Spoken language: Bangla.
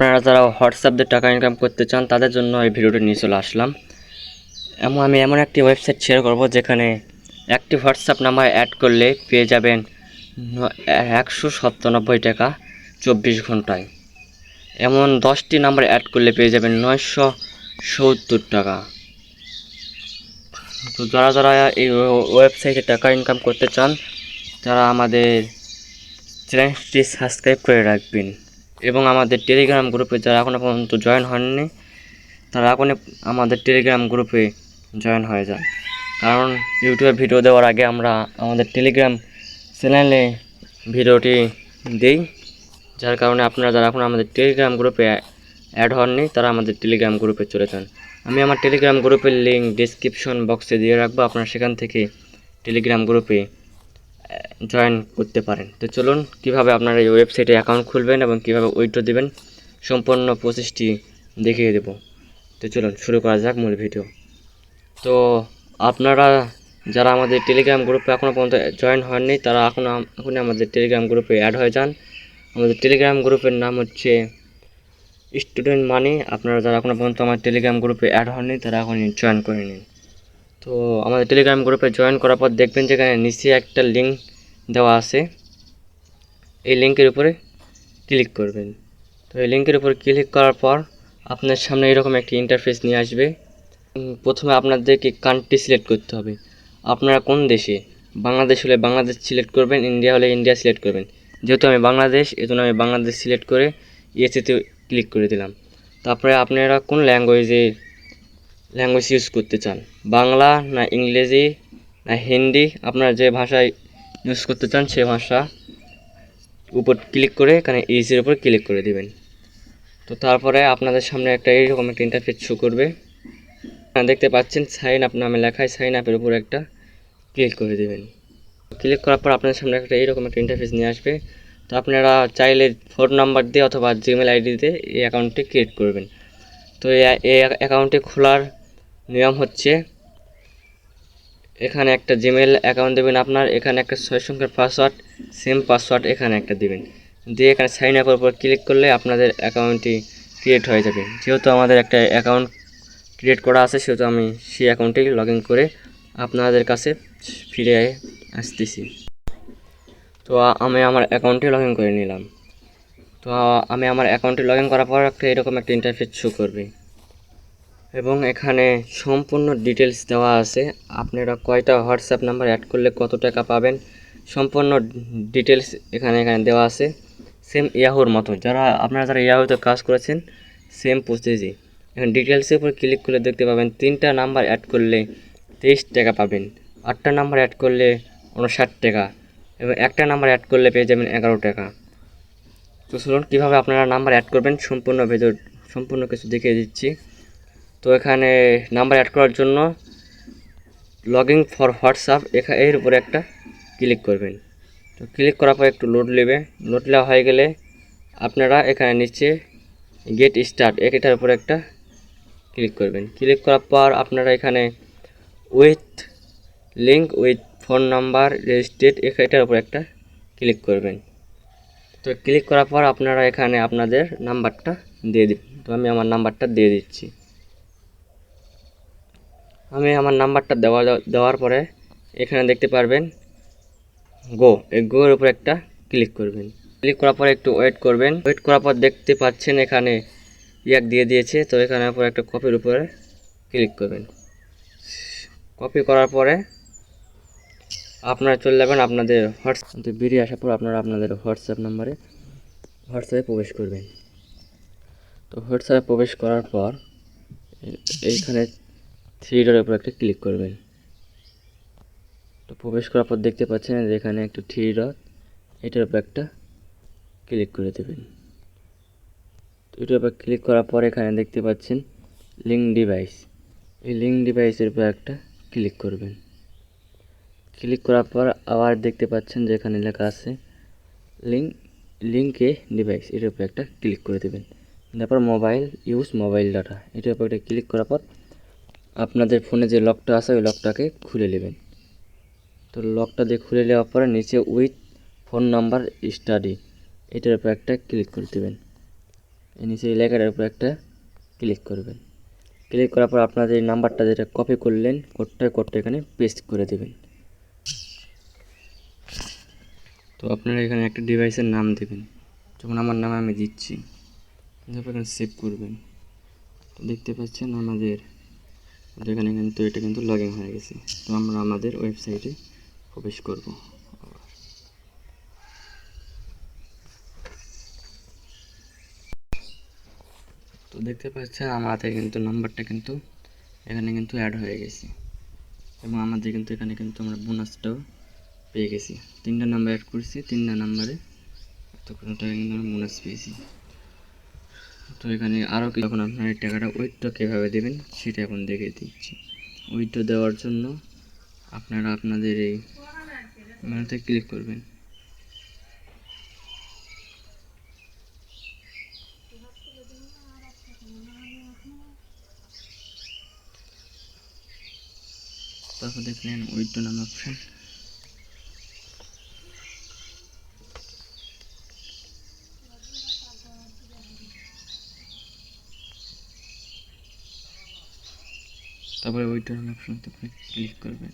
আপনারা যারা হোয়াটসঅ্যাপ দিয়ে টাকা ইনকাম করতে চান, তাদের জন্য এই ভিডিওটি নিয়ে চলে আসলাম। এমন আমি এমন একটি ওয়েবসাইট শেয়ার করব, যেখানে একটি হোয়াটসঅ্যাপ নাম্বার অ্যাড করলে পেয়ে যাবেন একশো সাতানব্বই টাকা চব্বিশ ঘন্টায়। এমন দশটি নাম্বার অ্যাড করলে পেয়ে যাবেন নয়শো সত্তর টাকা। তো যারা যারা এই ওয়েবসাইটে টাকা ইনকাম করতে চান, তারা আমাদের চ্যানেলটি সাবস্ক্রাইব করে রাখবেন। এবং আমাদের টেলিগ্রাম গ্রুপে যারা এখনও পর্যন্ত জয়েন হননি, তারা এখনই আমাদের টেলিগ্রাম গ্রুপে জয়েন হয়ে যান। কারণ ইউটিউবে ভিডিও দেওয়ার আগে আমরা আমাদের টেলিগ্রাম চ্যানেলে ভিডিওটি দিই, যার কারণে আপনারা যারা এখন আমাদের টেলিগ্রাম গ্রুপে অ্যাড হননি, তারা আমাদের টেলিগ্রাম গ্রুপে চলে যান। আমি আমার টেলিগ্রাম গ্রুপের লিঙ্ক ডিসক্রিপশন বক্সে দিয়ে রাখব, আপনারা সেখান থেকে টেলিগ্রাম গ্রুপে জয়েন করতে পারেন। তো চলুন, কীভাবে আপনারা এই ওয়েবসাইটে অ্যাকাউন্ট খুলবেন এবং কীভাবে উইথড্র দেবেন, সম্পূর্ণ প্রসেসটি দেখিয়ে দেব। তো চলুন, শুরু করা যাক মূল ভিডিও তো আপনারা যারা আমাদের টেলিগ্রাম গ্রুপে এখনও পর্যন্ত জয়েন হননি, তারা এখন, এখনই আমাদের টেলিগ্রাম গ্রুপে অ্যাড হয়ে যান। আমাদের টেলিগ্রাম গ্রুপের নাম হচ্ছে স্টুডেন্ট মানি আপনারা যারা এখনও পর্যন্ত আমার টেলিগ্রাম গ্রুপে অ্যাড হননি, তারা এখনই জয়েন করে নিন। তো আমাদের টেলিগ্রাম গ্রুপে জয়েন করার পর দেখবেন যেখানে নিচে একটা লিঙ্ক দেওয়া আছে। এই লিঙ্কের উপরে ক্লিক করবেন। তো এই লিঙ্কের উপর ক্লিক করার পর আপনার সামনে এরকম একটি ইন্টারফেস নিয়ে আসবে। প্রথমে আপনাদেরকে কান্ট্রি সিলেক্ট করতে হবে। আপনারা কোন দেশে? বাংলাদেশ হলে বাংলাদেশ সিলেক্ট করবেন ইন্ডিয়া হলে ইন্ডিয়া সিলেক্ট করবেন। যেহেতু আমি বাংলাদেশ, এজন্য আমি বাংলাদেশ সিলেক্ট করে ইয়েসিতে ক্লিক করে দিলাম। তারপরে আপনারা কোন ল্যাঙ্গুয়েজে ল্যাঙ্গুয়েজ ইউজ করতে চান। বাংলা না ইংরেজি না হিন্দি, আপনারা যে ভাষায় ইউজ করতে চান সে ভাষা উপর ক্লিক করে এখানে ইজির উপর ক্লিক করে দিবেন। তো তারপরে আপনাদের সামনে একটা এইরকম একটা ইন্টারফেস শো করবে। দেখতে পাচ্ছেন সাইন আপ নামে লেখায় সাইন আপের উপর একটা ক্লিক করে দেবেন। ক্লিক করার পর আপনাদের সামনে একটা এইরকম একটা ইন্টারফেস নিয়ে আসবে। তো আপনারা চাইলে ফোন নাম্বার দিয়ে অথবা জিমেল আইডি দিয়ে এই অ্যাকাউন্টটি ক্রিয়েট করবেন। তো এই অ্যাকাউন্টটি খোলার নিয়ম হচ্ছে, এখানে একটা জিমেল অ্যাকাউন্ট দেবেন আপনার, এখানে একটা ছয় সংখ্যার পাসওয়ার্ড সেম পাসওয়ার্ড এখানে একটা দেবেন। দিয়ে এখানে সাইন আপের উপর ক্লিক করলে আপনাদের অ্যাকাউন্টটি ক্রিয়েট হয়ে যাবে। যেহেতু আমাদের একটা অ্যাকাউন্ট ক্রিয়েট করা আছে, সেহেতু আমি সেই অ্যাকাউন্টটি লগ ইন করে আপনাদের কাছে ফিরে আসতেছি। তো আমি আমার অ্যাকাউন্টে লগ ইন করে নিলাম। তো আমি আমার অ্যাকাউন্টে লগ ইন করার পর একটা এরকম একটা ইন্টারফেস শো করবে। এবং এখানে সম্পূর্ণ ডিটেলস দেওয়া আছে। আপনারা কয়টা হোয়াটসঅ্যাপ নাম্বার অ্যাড করলে কত টাকা পাবেন, সম্পূর্ণ ডিটেলস এখানে এখানে দেওয়া আছে। সেম ইয়াহুর মতো যারা, আপনারা যারা ইয়াহুতে কাজ করেছেন সেম প্রসেসই এখানে ডিটেলসের উপর ক্লিক করলে দেখতে পাবেন, তিনটা নাম্বার অ্যাড করলে তেইশ টাকা পাবেন, আটটা নাম্বার অ্যাড করলে উনষাট টাকা, এবং একটা নাম্বার অ্যাড করলে পেয়ে যাবেন এগারো টাকা। তো চলুন, কীভাবে আপনারা নাম্বার অ্যাড করবেন, সম্পূর্ণ ভেতর, সম্পূর্ণ কিছু দেখিয়ে দিচ্ছি। তো এখানে নাম্বার অ্যাড করার জন্য লগইন ফর হোয়াটসঅ্যাপ এখা এর উপরে একটা ক্লিক করবেন। তো ক্লিক করার পর একটু লোড নেবে। লোড নেওয়া হয়ে গেলে আপনারা এখানে নিচে গেট স্টার্ট এটার উপরে একটা ক্লিক করবেন। ক্লিক করার পর আপনারা এখানে with link with phone number registered এটার উপর একটা ক্লিক করবেন। তো ক্লিক করার পর আপনারা এখানে আপনাদের নাম্বারটা দিয়ে দিবেন। তো আমি আমার নাম্বারটা দিয়ে দিচ্ছি। আমি আমার নাম্বারটা দেওয়া দেওয়ার পরে এখানে দেখতে পারবেন গো এই গো এর উপর একটা ক্লিক করবেন। ক্লিক করার পরে একটু ওয়েট করবেন। ওয়েট করার পর দেখতে পাচ্ছেন এখানে ইয়াক দিয়ে দিয়েছে। তো এখানে উপর একটা কপির উপরে ক্লিক করবেন। কপি করার পরে আপনারা চলে যাবেন আপনাদের হোয়াটসঅ্যাপ। বেরিয়ে আসার পর আপনারা আপনাদের হোয়াটসঅ্যাপ নাম্বারে হোয়াটসঅ্যাপে প্রবেশ করবেন। তো হোয়াটসঅ্যাপে প্রবেশ করার পর এইখানে থ্রি ডটের উপর একটা ক্লিক করবেন। তো প্রবেশ করার পর দেখতে পাচ্ছেন যে এখানে একটা থ্রি ডট এটার উপর একটা ক্লিক করে দেবেন। তো এটার উপর ক্লিক করার পর এখানে দেখতে পাচ্ছেন লিঙ্ক ডিভাইস। এই লিঙ্ক ডিভাইসের উপর একটা ক্লিক করবেন। ক্লিক করার পর আবার দেখতে পাচ্ছেন যে এখানে লেখা আছে লিঙ্ক, লিঙ্কে ডিভাইস, এটার উপর একটা ক্লিক করে দেবেন। তারপর মোবাইল, ইউজ মোবাইল ডাটা, এটার উপর একটা ক্লিক করার পর আপনাদের ফোনে যে লকটা আছে, ওই লকটাকে খুলে নেবেন। তো লকটা দিয়ে খুলে নেওয়ার পরে নিচে উইথ ফোন নাম্বার স্টাডি এটার উপর একটা ক্লিক করে দেবেন। নিচে লেখাটার উপর একটা ক্লিক করবেন। ক্লিক করার পর আপনাদের এই নাম্বারটা যেটা কপি করলেন কোডটা কোডটা এখানে পেস্ট করে দেবেন। তো আপনারা এখানে একটা ডিভাইসের নাম দেবেন। যেমন আমার নাম আমি দিচ্ছি। এখানে সেভ করবেন। তো দেখতে পাচ্ছেন আমাদের এখানে কিন্তু এটা কিন্তু লগ হয়ে গেছে। তো আমরা আমাদের ওয়েবসাইটে প্রবেশ করব। তো দেখতে পাচ্ছেন, আমাদের কিন্তু নাম্বারটা কিন্তু এখানে কিন্তু অ্যাড হয়ে গেছে। এবং আমাদের কিন্তু এখানে কিন্তু আমরা বোনাসটাও পেয়ে গেছি। তিনটা নাম্বার অ্যাড করেছি, তিনটা নাম্বারে এতক্ষণ টাকা কিন্তু আমরা বোনাস পেয়েছি। তো এখানে আরও কি যখন আপনার টাকাটা উইথড্র কীভাবে দেবেন সেটা এখন দেখে দিচ্ছি। উইথড্র দেওয়ার জন্য আপনারা আপনাদের এই মেনুতে ক্লিক করবেন। তারপর দেখলেন উইথড্র নাম অপশান তারপরে ওইটার আপনি ক্লিক করবেন।